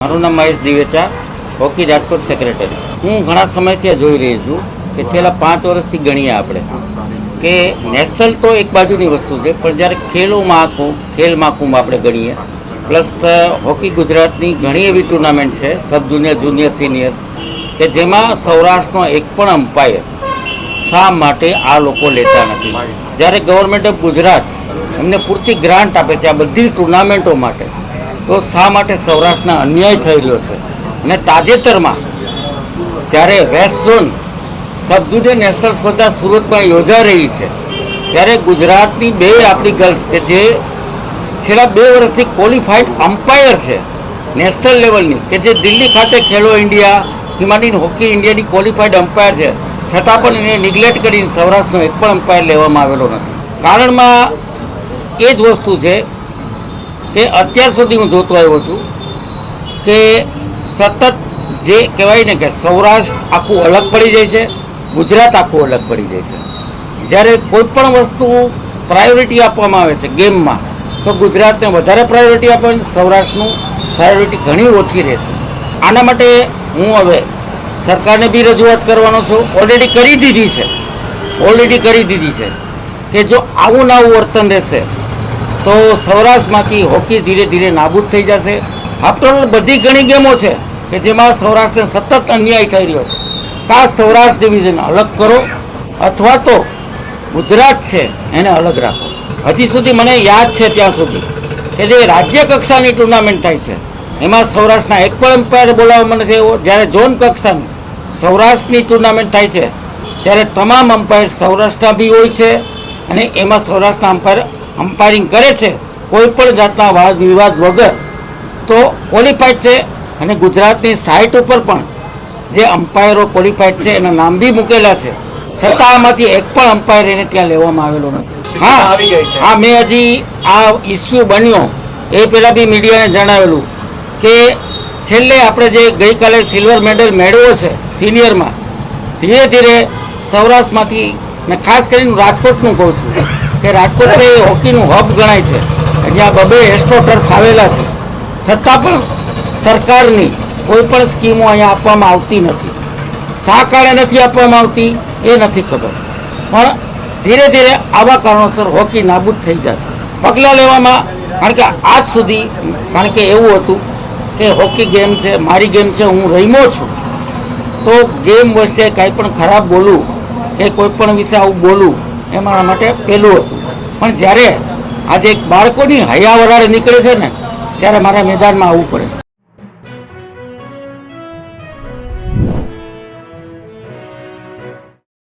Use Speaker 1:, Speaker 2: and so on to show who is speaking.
Speaker 1: મારું નામ Mahesh Divecha, hockey Rajkot secretary હું ઘણા સમયથી જોઈ રહી છું કે છેલ્લા પાંચ વર્ષથી ગણીએ આપણે કે નેશનલ તો એક બાજુની વસ્તુ છે, પણ જ્યારે ખેલો મહાકુંભ ખેલ મહાકુંભ આપણે ગણીએ, પ્લસ હોકી ગુજરાતની ઘણી એવી ટુર્નામેન્ટ છે, સબ જુનિયર જુનિયર સિનિયર્સ કે જેમાં સૌરાષ્ટ્રનો એક પણ અમ્પાયર શા માટે આ લોકો લેતા નથી? જ્યારે ગવર્મેન્ટ ઓફ ગુજરાત એમને પૂરતી ગ્રાન્ટ આપે છે આ બધી ટુર્નામેન્ટો માટે તો શા માટે સૌરાષ્ટ્રના અન્યાય થઈ રહ્યો છે? અને તાજેતરમાં જ્યારે west zone sub junior national સ્પર્ધા સુરતમાં યોજાઈ રહી છે, ત્યારે ગુજરાતની બે આપણી ગર્લ્સ કે જે છેલ્લા બે વર્ષથી ક્વોલિફાઈડ અમ્પાયર છે નેશનલ લેવલની કે જે દિલ્હી ખાતે ખેલો ઇન્ડિયા હિમાની હોકી ઇન્ડિયાની ક્વોલિફાઈડ અમ્પાયર છે, છતાં પણ એને નિગ્લેક્ટ કરીને સૌરાષ્ટ્રનો એક પણ અમ્પાયર લેવામાં આવેલો નથી. કારણમાં એ જ વસ્તુ છે કે અત્યાર સુધી હું જોતો આવ્યો છું કે સતત જે કહેવાય ને કે સૌરાષ્ટ્ર આખું અલગ પડી જાય છે, ગુજરાત આખું અલગ પડી જાય છે. જ્યારે કોઈ પણ વસ્તુ પ્રાયોરિટી આપવામાં આવે છે ગેમમાં, તો ગુજરાતને વધારે પ્રાયોરિટી આપે સૌરાષ્ટ્રનું પ્રાયોરિટી ઘણી ઓછી રહેશે આના માટે હું હવે સરકારને બી રજૂઆત કરવાનો છું. ઓલરેડી કરી દીધી છે. ઓલરેડી કરી દીધી છે કે જો આવું ને આવું વર્તન રહેશે તો સૌરાષ્ટ્રમાંથી હોકી ધીરે ધીરે નાબૂદ થઈ જશે. આફ્ટર બધી ઘણી ગેમો છે કે જેમાં સૌરાષ્ટ્રને સતત અન્યાય થઈ રહ્યો છે. કા સૌરાષ્ટ્ર ડિવિઝન અલગ કરો અથવા તો ગુજરાત છે એને અલગ રાખો. હજી સુધી મને યાદ છે ત્યાં સુધી કે જે રાજ્ય કક્ષાની ટુર્નામેન્ટ થાય છે, એમાં સૌરાષ્ટ્રના એક પણ એમ્પાયર બોલાવવામાં નથી આવ્યો જ્યારે ઝોન કક્ષાની સૌરાષ્ટ્રની ટુર્નામેન્ટ થાય છે, ત્યારે તમામ અમ્પાયર સૌરાષ્ટ્રના બી હોય છે અને એમાં સૌરાષ્ટ્રના અમ્પાયર અમ્પાયરિંગ કરે છે કોઈ પણ જાતના વાદ વિવાદ વગર તો ક્વોલિફાઈડ છે અને ગુજરાતની સાઇટ ઉપર પણ જે અમ્પાયરો ક્વોલિફાઈડ છે એના નામ બી મૂકેલા છે. છતાં આમાંથી એક પણ અમ્પાયર એને ત્યાં લેવામાં આવેલો નથી. હા. હા મેં હજી આ ઇસ્યુ બન્યો. એ પહેલાં બી મીડિયાને જણાવેલું કે છેલ્લે આપણે જે ગઈકાલે સિલ્વર મેડલ મેળવ્યો છે સિનિયરમાં ધીરે ધીરે સૌરાષ્ટ્રમાંથી ને ખાસ કરીને રાજકોટનું કહું છું કે રાજકોટ છે એ હોકીનું હબ ગણાય છે. જ્યાં બબે એસ્ટ્રો આવેલા છે. છતાં પણ સરકારની કોઈ પણ સ્કીમો અહીંયા આપવામાં આવતી નથી. શા કારણે નથી આપવામાં આવતી એ નથી ખબર. પણ ધીરે ધીરે આવા કારણોસર હોકી નાબૂદ થઈ જશે. પગલાં લેવામાં, કારણ કે આજ સુધી, કારણ કે એવું હતું કે હોકી ગેમ છે, મારી ગેમ છે, હું રમ્યો છું. તો ગેમ વિશે કાંઈ પણ ખરાબ બોલું કે કોઈ પણ વિશે આવું બોલું એ મારા માટે પહેલું હતું. પણ જ્યારે આજે બાળકોની હૈયા વરાળ નીકળે છે ને, ત્યારે મારા મેદાનમાં આવવું પડે